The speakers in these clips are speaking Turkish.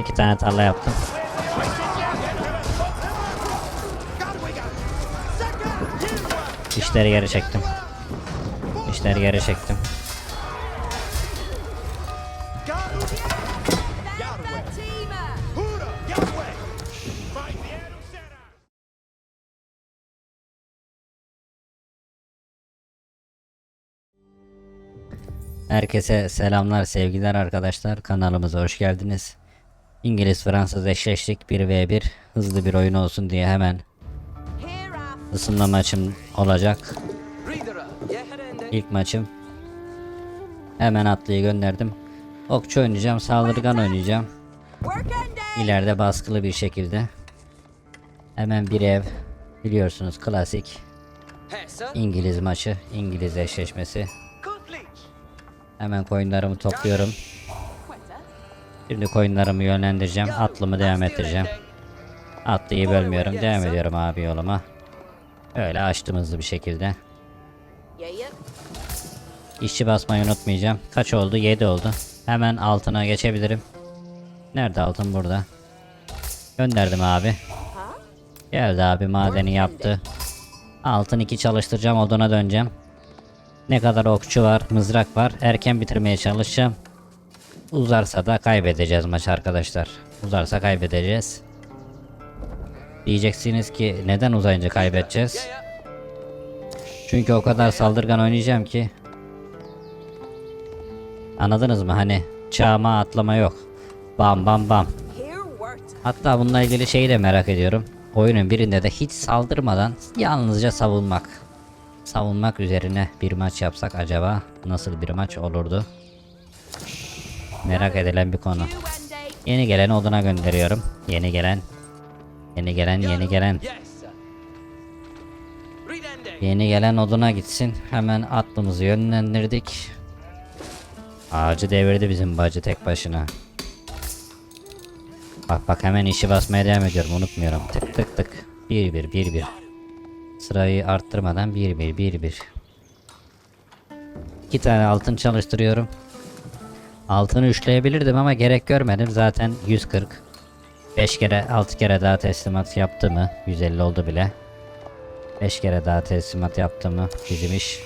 İki tane tarla yaptım. İşleri geri çektim. İşleri geri çektim. Herkese selamlar sevgiler arkadaşlar kanalımıza hoş geldiniz. İngiliz Fransız eşleştik 1v1 hızlı bir oyun olsun diye hemen ısınma maçım olacak. İlk maçım. Hemen atlıyı gönderdim. Okçu oynayacağım, saldırgan oynayacağım. İleride baskılı bir şekilde. Hemen bir ev. Biliyorsunuz klasik İngiliz maçı, İngiliz eşleşmesi. Hemen coinlarımı topluyorum. Şimdi coinlarımı yönlendireceğim. Atlımı devam ettireceğim. Atlıyı bölmüyorum. Devam ediyorum abi yoluma. Öyle açtım hızlı bir şekilde. İşçi basmayı unutmayacağım. Kaç oldu? 7 oldu. Hemen altına geçebilirim. Nerede altın burada? Gönderdim abi. Geldi abi madeni yaptı. Altın 2 çalıştıracağım oduna döneceğim. Ne kadar okçu var, mızrak var. Erken bitirmeye çalışacağım. Uzarsa da kaybedeceğiz maç arkadaşlar. Uzarsa kaybedeceğiz. Diyeceksiniz ki neden uzayınca kaybedeceğiz? Çünkü o kadar saldırgan oynayacağım ki. Anladınız mı? Hani çağıma atlama yok. Bam bam bam. Hatta bununla ilgili şeyi de merak ediyorum. Oyunun birinde de hiç saldırmadan yalnızca savunmak. Savunmak üzerine bir maç yapsak acaba nasıl bir maç olurdu? Merak edilen bir konu. Yeni gelen oduna gönderiyorum. Yeni gelen. Yeni gelen yeni gelen. Yeni gelen oduna gitsin. Hemen atlımızı yönlendirdik. Ağacı devirdi bizim bacı tek başına. Bak bak hemen işi basmaya devam ediyorum unutmuyorum. Tık tık tık. 1 1 1 1. Sırayı arttırmadan 1 1 1 1. İki tane altın çalıştırıyorum. Altını üçleyebilirdim ama gerek görmedim. Zaten 140. 5 kere 6 kere daha teslimat yaptı mı? 150 oldu bile. 5 kere daha teslimat yaptı mı? Bizim iş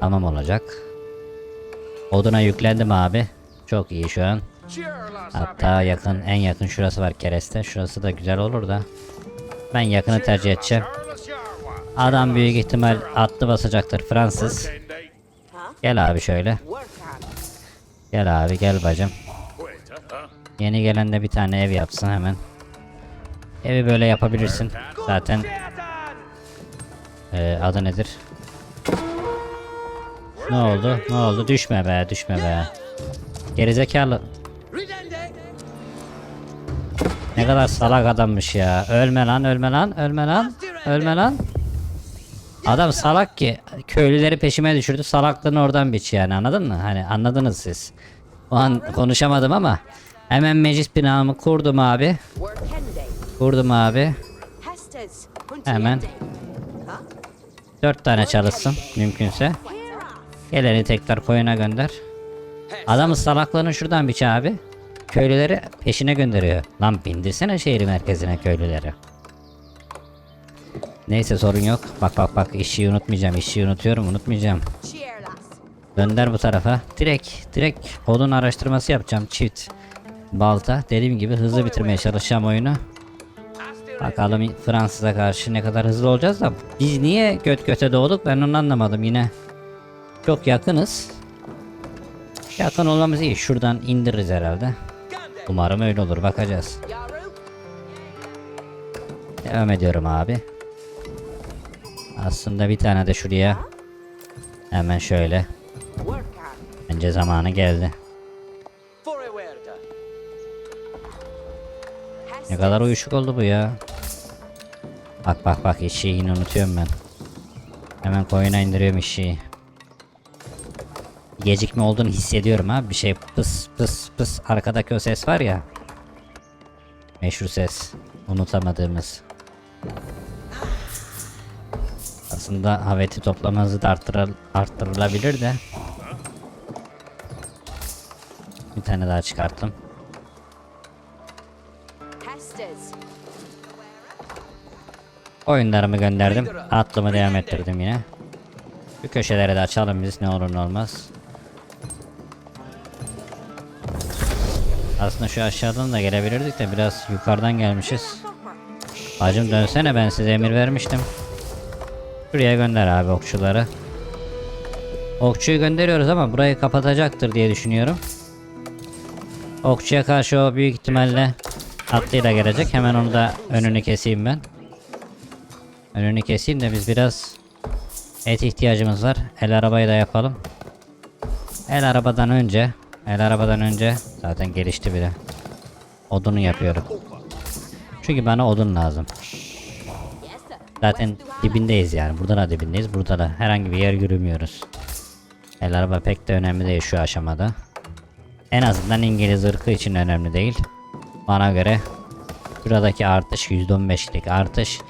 tamam olacak. Oduna yüklendim abi. Çok iyi şu an. Hatta yakın en yakın şurası var kereste. Şurası da güzel olur da. Ben yakını tercih edeceğim. Adam büyük ihtimal atlı basacaktır Fransız. Gel abi şöyle. Gel abi gel bacım. Yeni gelen de bir tane ev yapsın hemen. Evi böyle yapabilirsin. Zaten Ee, adı nedir? Ne oldu? Ne oldu? Düşme be, düşme be. Gerizekalı. Ne kadar salak adammış ya. Ölme lan, ölme lan, ölme lan, ölme lan. Adam salak ki köylüleri peşime düşürdü. Salaklığını oradan biç yani anladın mı? Hani anladınız siz. O an konuşamadım ama hemen meclis binamı kurdum abi. Kurdum abi. Hemen. Dört tane çalışsın mümkünse. Geleni tekrar koyuna gönder. Adamın salaklığını şuradan biç abi. Köylüleri peşine gönderiyor. Lan bindirsene şehir merkezine köylüleri. Neyse sorun yok. Bak bak bak işi unutmayacağım. işi unutuyorum unutmayacağım. Gönder bu tarafa. Direkt direkt odun araştırması yapacağım çift. Balta. Dediğim gibi hızlı bitirmeye çalışacağım oyunu. Bakalım Fransız'a karşı ne kadar hızlı olacağız da biz niye göt göte doğduk ben onu anlamadım yine. Çok yakınız. Yakın olmamız iyi. Şuradan indiririz herhalde. Umarım öyle olur. Bakacağız. Devam ediyorum abi. Aslında bir tane de şuraya. Hemen şöyle. Bence zamanı geldi. Ne kadar uyuşuk oldu bu ya. Bak bak bak işi unutuyorum ben. Hemen koyuna indiriyorum işi. Gecikme olduğunu hissediyorum ha. Bir şey pıs pıs pıs arkadaki o ses var ya. Meşhur ses. Unutamadığımız. Aslında haveti toplama hızı da arttırıl arttırılabilir de. Bir tane daha çıkarttım. Oyunlarımı gönderdim. Atlımı devam ettirdim yine. Şu köşeleri de açalım biz ne olur ne olmaz. Aslında şu aşağıdan da gelebilirdik de biraz yukarıdan gelmişiz. Bacım dönsene ben size emir vermiştim. Şuraya gönder abi okçuları. Okçuyu gönderiyoruz ama burayı kapatacaktır diye düşünüyorum. Okçuya karşı o büyük ihtimalle atlıyla gelecek. Hemen onu da önünü keseyim ben. Önünü keseyim de biz biraz et ihtiyacımız var. El arabayı da yapalım. El arabadan önce, el arabadan önce zaten gelişti bile. Odunu yapıyorum. Çünkü bana odun lazım. Zaten dibindeyiz yani. Burada da dibindeyiz. Burada da herhangi bir yer yürümüyoruz. El araba pek de önemli değil şu aşamada. En azından İngiliz ırkı için önemli değil. Bana göre buradaki artış %15'lik artış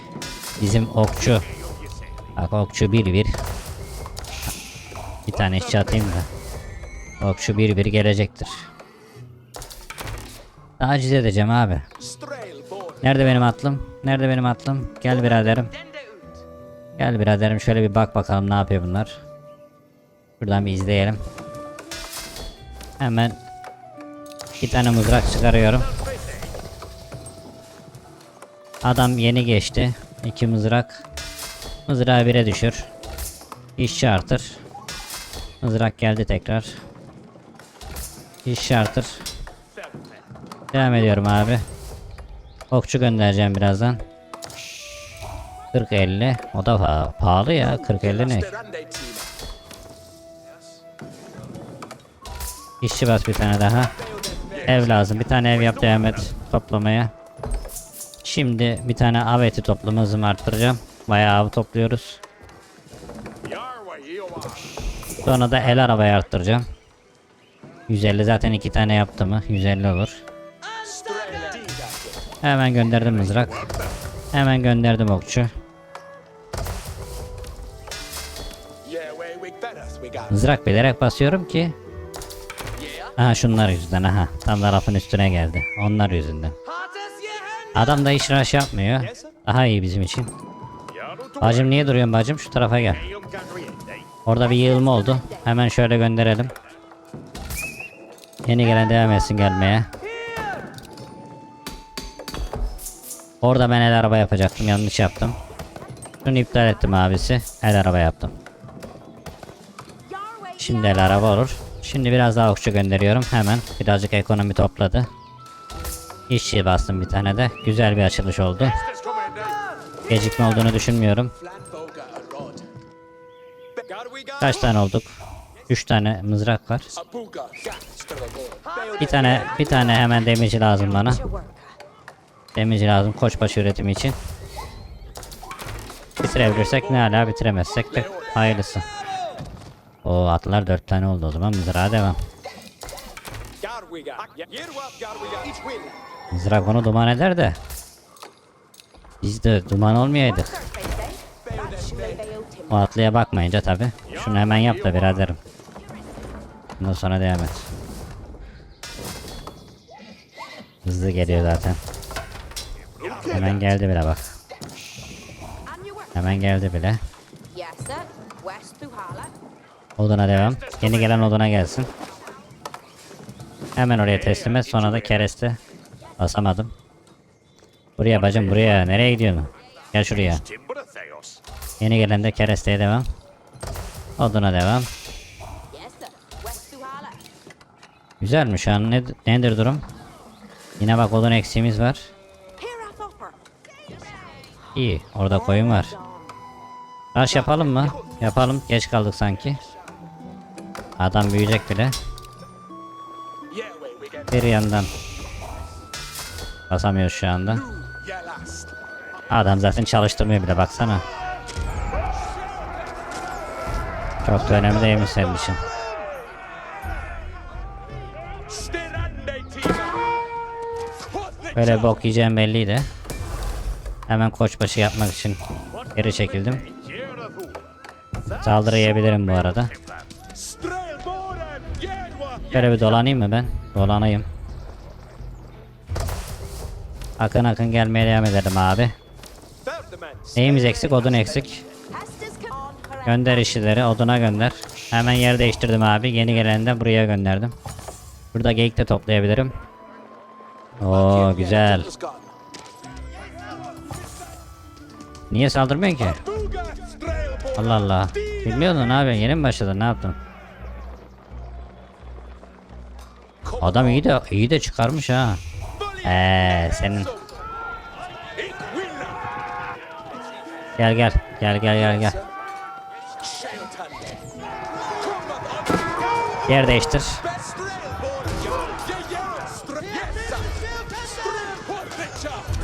bizim okçu bak okçu 1-1 bir tane işçi atayım da okçu 1-1 gelecektir. Taciz edeceğim abi. Nerede benim atlım? Nerede benim atlım? Gel biraderim. Gel biraderim şöyle bir bak bakalım ne yapıyor bunlar. Buradan bir izleyelim. Hemen bir tane mızrak çıkarıyorum. Adam yeni geçti. İki mızrak. Mızrağı bire düşür. İşçi artır. Mızrak geldi tekrar. İşçi artır. Devam ediyorum abi. Okçu göndereceğim birazdan. 40-50. O da pa- pahalı ya. 40-50 ne? İşçi bas bir tane daha. Ev lazım. Bir tane ev yap devam et toplamaya. Şimdi bir tane av eti toplama hızımı arttıracağım. Bayağı av topluyoruz. Sonra da el arabayı arttıracağım. 150 zaten iki tane yaptı mı? 150 olur. Hemen gönderdim mızrak. Hemen gönderdim okçu. Mızrak bilerek basıyorum ki. Aha şunlar yüzünden aha. Tam da lafın üstüne geldi. Onlar yüzünden. Adam da hiç rush yapmıyor. Daha iyi bizim için. Bacım niye duruyorsun bacım? Şu tarafa gel. Orada bir yığılma oldu. Hemen şöyle gönderelim. Yeni gelen devam etsin gelmeye. Orada ben el araba yapacaktım. Yanlış yaptım. Şunu iptal ettim abisi. El araba yaptım. Şimdi el araba olur. Şimdi biraz daha okçu gönderiyorum. Hemen birazcık ekonomi topladı. İşçi bastım bir tane de. Güzel bir açılış oldu. Gecikme olduğunu düşünmüyorum. Kaç tane olduk? 3 tane mızrak var. Bir tane bir tane hemen demirci lazım bana. Demirci lazım koçbaşı üretimi için. Bitirebilirsek ne hala bitiremezsek de hayırlısı. O atlar 4 tane oldu o zaman mızrağa devam. Mızrak onu duman eder de. Biz de duman olmayaydık. O atlıya bakmayınca tabi. Şunu hemen yap da biraderim. Bundan sonra devam et. Hızlı geliyor zaten. Hemen geldi bile bak. Hemen geldi bile. Oduna devam. Yeni gelen oduna gelsin. Hemen oraya teslim et. Sonra da kereste. Basamadım. Buraya bacım buraya. Nereye gidiyorsun? Gel şuraya. Yeni gelen de keresteye devam. Oduna devam. Güzelmiş an. Ne, nedir durum? Yine bak odun eksiğimiz var. İyi. Orada koyun var. Taş yapalım mı? Yapalım. Geç kaldık sanki. Adam büyüyecek bile. Bir yandan. Basamıyor şu anda. Adam zaten çalıştırmıyor bile baksana. Çok da önemli değilmiş senin için. Böyle bok yiyeceğim belliydi. Hemen koçbaşı yapmak için geri çekildim. Saldırı yiyebilirim bu arada. Şöyle bir dolanayım mı ben? Dolanayım. Akın akın gelmeye devam edelim abi. Neyimiz eksik? Odun eksik. Gönder işçileri oduna gönder. Hemen yer değiştirdim abi. Yeni geleni de buraya gönderdim. Burada geyik de toplayabilirim. Oo güzel. Niye saldırmıyorsun ki? Allah Allah. Bilmiyordun abi. Yeni mi başladın? Ne yaptın? Adam iyi de iyi de çıkarmış ha. Eee senin. Gel gel. Gel gel gel gel. Yer değiştir.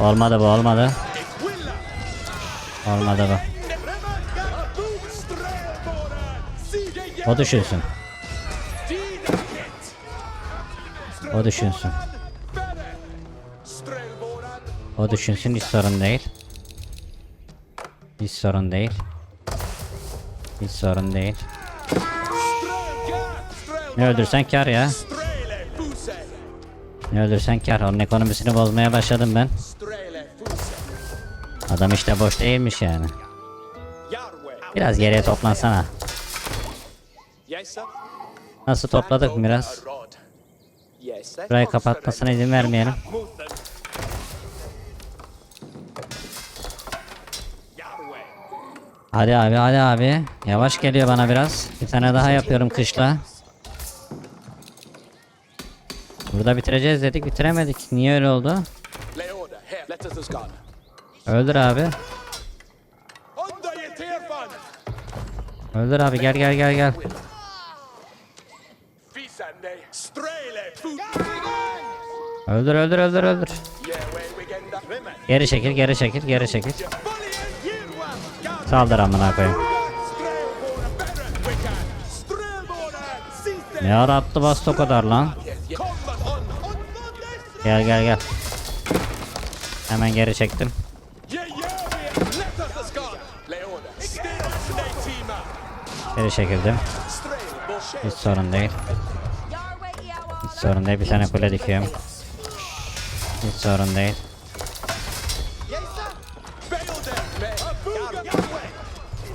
Olmadı bu olmadı. Olmadı bu. O düşünsün. O düşünsün. O düşünsün hiç sorun değil. Hiç sorun değil. Hiç sorun değil. Ne öldürsen kar ya. Ne öldürsen kar. Onun ekonomisini bozmaya başladım ben. Adam işte boş değilmiş yani. Biraz geriye toplansana. Nasıl topladık biraz? Burayı kapatmasına izin vermeyelim. Hadi abi hadi abi. Yavaş geliyor bana biraz. Bir tane daha yapıyorum kışla. Burada bitireceğiz dedik bitiremedik. Niye öyle oldu? Öldür abi. Öldür abi gel gel gel gel. Öldür öldür öldür öldür. Geri çekil geri çekil geri çekil. Saldır amına koyayım. Ne ara attı bastı o kadar lan. Gel gel gel. Hemen geri çektim. Geri çekildim. Hiç sorun değil. Hiç sorun değil. Bir tane kule dikiyorum. Hiç sorun değil.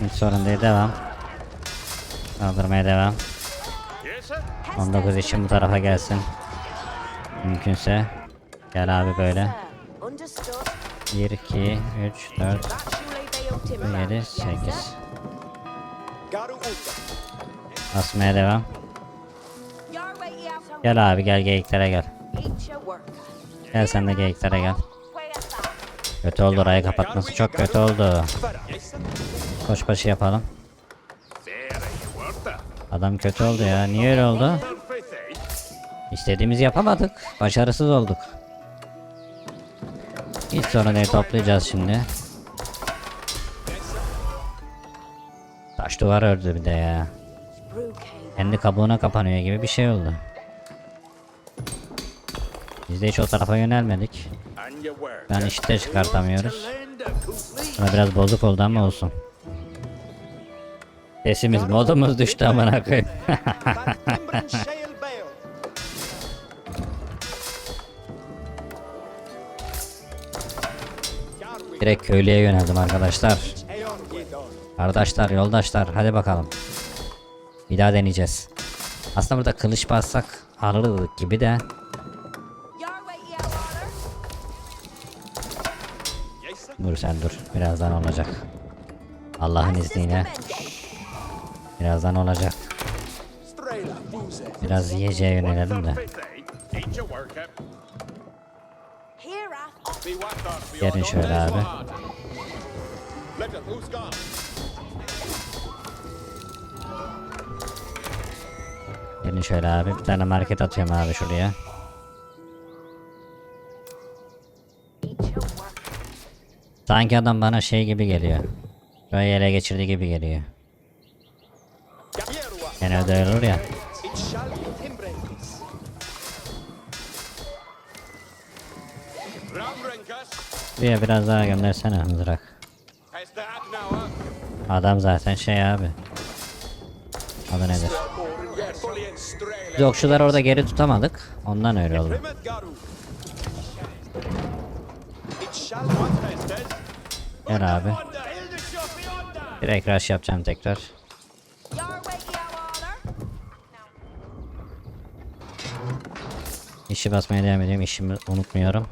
Hiç sorun değil. Devam. Kaldırmaya devam. Yes, sir? 19 için bu tarafa gelsin. Mümkünse. Gel abi böyle. Understood. 1, 2, 3, 4, That surely be ultimate. 7, Yes, 8. Basmaya devam. Gel abi gel geyiklere gel. Gel sen de geyiklere gel. Kötü oldu orayı kapatması çok kötü oldu. Koş başı yapalım. Adam kötü oldu ya. Niye öyle oldu? İstediğimizi yapamadık. Başarısız olduk. Hiç sorun değil toplayacağız şimdi. Taş duvar ördü bir de ya. Kendi kabuğuna kapanıyor gibi bir şey oldu. Biz de hiç o tarafa yönelmedik. Ben işte çıkartamıyoruz. Buna biraz bozuk oldu ama olsun. Sesimiz modumuz düştü amına koyayım. Direkt köylüye yöneldim arkadaşlar. Kardeşler, yoldaşlar hadi bakalım. Bir daha deneyeceğiz. Aslında burada kılıç bassak alırdık gibi de. Dur sen dur. Birazdan olacak. Allah'ın izniyle. Birazdan olacak. Biraz yiyeceğe yönelelim de. Gelin şöyle abi. Gelin şöyle abi. Bir market atıyorum abi şuraya. Sanki adam bana şey gibi geliyor. Böyle ele geçirdi gibi geliyor. Genelde öyle olur ya. Buraya biraz daha göndersene mızrak. Adam zaten şey abi. Adı nedir? Biz orada geri tutamadık. Ondan öyle oldu. Gel abi. Direkt rush yapacağım tekrar. İşi basmaya devam ediyorum. İşimi unutmuyorum.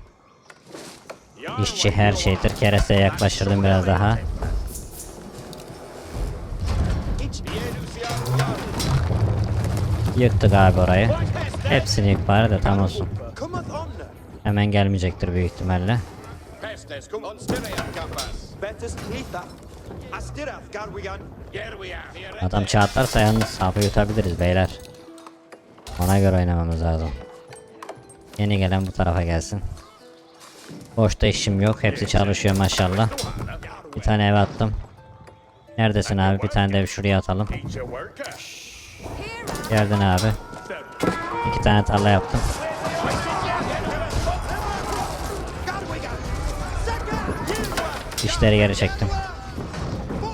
İşçi her şeydir. Keresteye yaklaştırdım biraz daha. Yıktık abi orayı. Hepsini yık bari de tam olsun. Hemen gelmeyecektir büyük ihtimalle. Adam çağatlarsa yalnız sapı yutabiliriz beyler. Ona göre oynamamız lazım. Yeni gelen bu tarafa gelsin. Boşta işim yok. Hepsi çalışıyor maşallah. Bir tane eve attım. Neredesin abi? Bir tane de şuraya atalım. Geldin abi. İki tane tarla yaptım. İşleri geri çektim.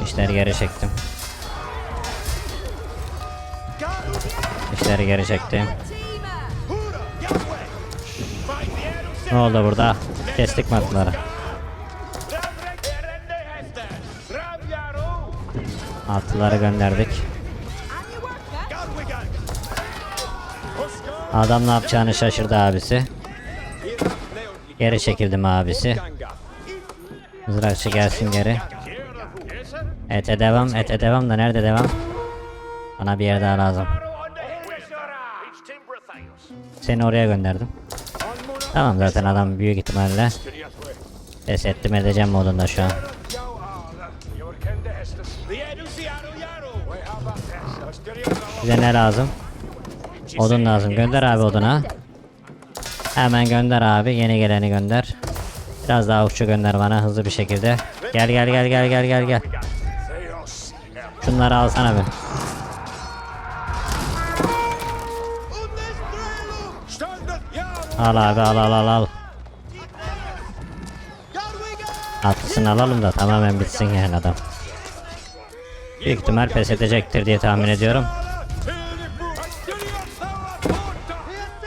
İşleri geri çektim. İşleri geri çektim. Ne oldu burada? Kestik mi atları? Atlıları gönderdik. Adam ne yapacağını şaşırdı abisi. Geri çekildim abisi. Mızrakçı gelsin geri. Ete devam, ete devam da nerede devam? Bana bir yer daha lazım. Seni oraya gönderdim. Tamam zaten adam büyük ihtimalle pes ettim edeceğim modunda şu an. Bize ne lazım? Odun lazım. Gönder abi oduna. Hemen gönder abi. Yeni geleni gönder. Biraz daha okçu gönder bana hızlı bir şekilde. Gel gel gel gel gel gel gel. Şunları alsana bir. Al abi al al al al. Atlısını alalım da tamamen bitsin yani adam. Büyük ihtimal pes edecektir diye tahmin ediyorum.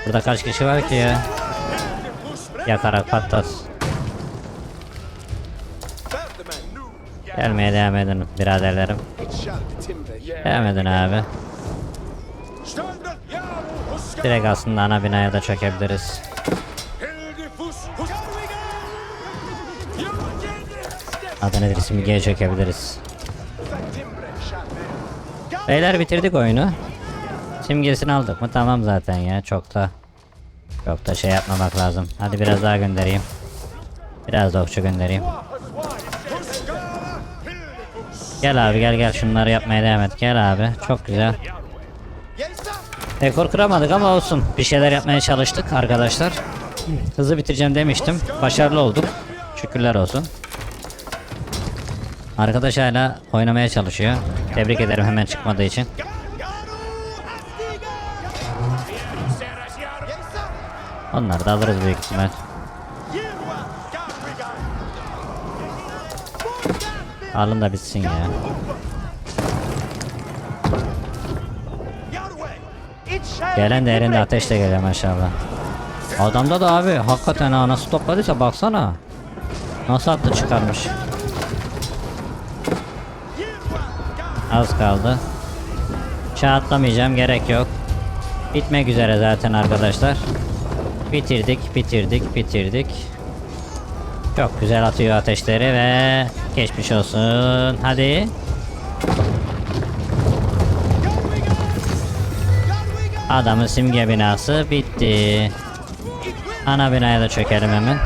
Burada kaç kişi var ki ya? Yakarak patlat. Gelmeye devam edin biraderlerim. Devam edin abi. Direkt aslında ana binaya da çökebiliriz. Adını Simge'ye çökebiliriz. Beyler bitirdik oyunu. Simgesini aldık mı tamam zaten ya çok da çok da şey yapmamak lazım. Hadi biraz daha göndereyim. Biraz da okçu göndereyim. Gel abi gel gel şunları yapmaya devam et. Gel abi çok güzel. Rekor kıramadık ama olsun. Bir şeyler yapmaya çalıştık arkadaşlar. Hızlı bitireceğim demiştim. Başarılı olduk. Şükürler olsun. Arkadaş hala oynamaya çalışıyor. Tebrik ederim hemen çıkmadığı için. Onları da alırız büyük ihtimal. Alın da bitsin ya. Gelen de elinde ateşle geliyor maşallah. Adamda da abi hakikaten ha nasıl topladıysa baksana. Nasıl attı çıkarmış. Az kaldı. Çağ atlamayacağım gerek yok. Bitmek üzere zaten arkadaşlar. Bitirdik, bitirdik, bitirdik. Çok güzel atıyor ateşleri ve geçmiş olsun. Hadi. Adamın simge binası bitti. Ana binaya da çökelim hemen.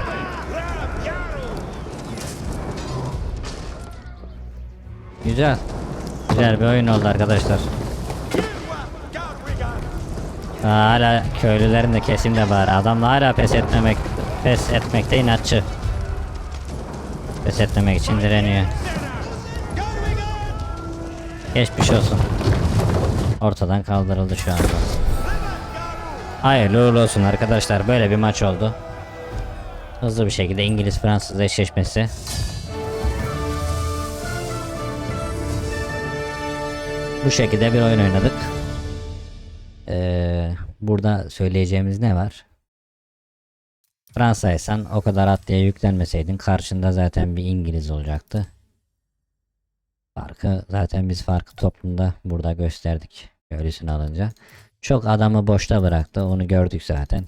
Güzel. Güzel bir oyun oldu arkadaşlar. Hala köylülerin de kesimde var. Adam da hala pes etmemek pes etmekte inatçı. Pes etmemek için direniyor. Geçmiş olsun. Ortadan kaldırıldı şu anda. Hayırlı uğurlu olsun arkadaşlar. Böyle bir maç oldu. Hızlı bir şekilde İngiliz-Fransız eşleşmesi. Bu şekilde bir oyun oynadık. Burada söyleyeceğimiz ne var? Fransa'ysan o kadar atlıya yüklenmeseydin karşında zaten bir İngiliz olacaktı. Farkı zaten biz farkı toplumda burada gösterdik. Köylüsünü alınca. Çok adamı boşta bıraktı. Onu gördük zaten.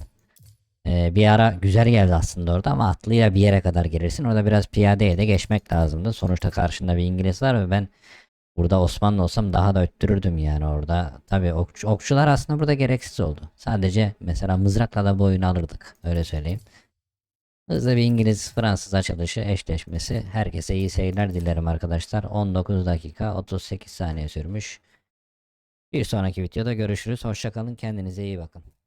Ee, bir ara güzel geldi aslında orada ama atlıya bir yere kadar gelirsin. Orada biraz piyadeye de geçmek lazımdı. Sonuçta karşında bir İngiliz var ve ben burada Osmanlı olsam daha da öttürürdüm yani orada. Tabii okçu, okçular aslında burada gereksiz oldu. Sadece mesela mızrakla da boyunu alırdık. Öyle söyleyeyim. Hızlı bir İngiliz-Fransız açılışı eşleşmesi. Herkese iyi seyirler dilerim arkadaşlar. 19 dakika 38 saniye sürmüş. Bir sonraki videoda görüşürüz. Hoşçakalın. Kendinize iyi bakın.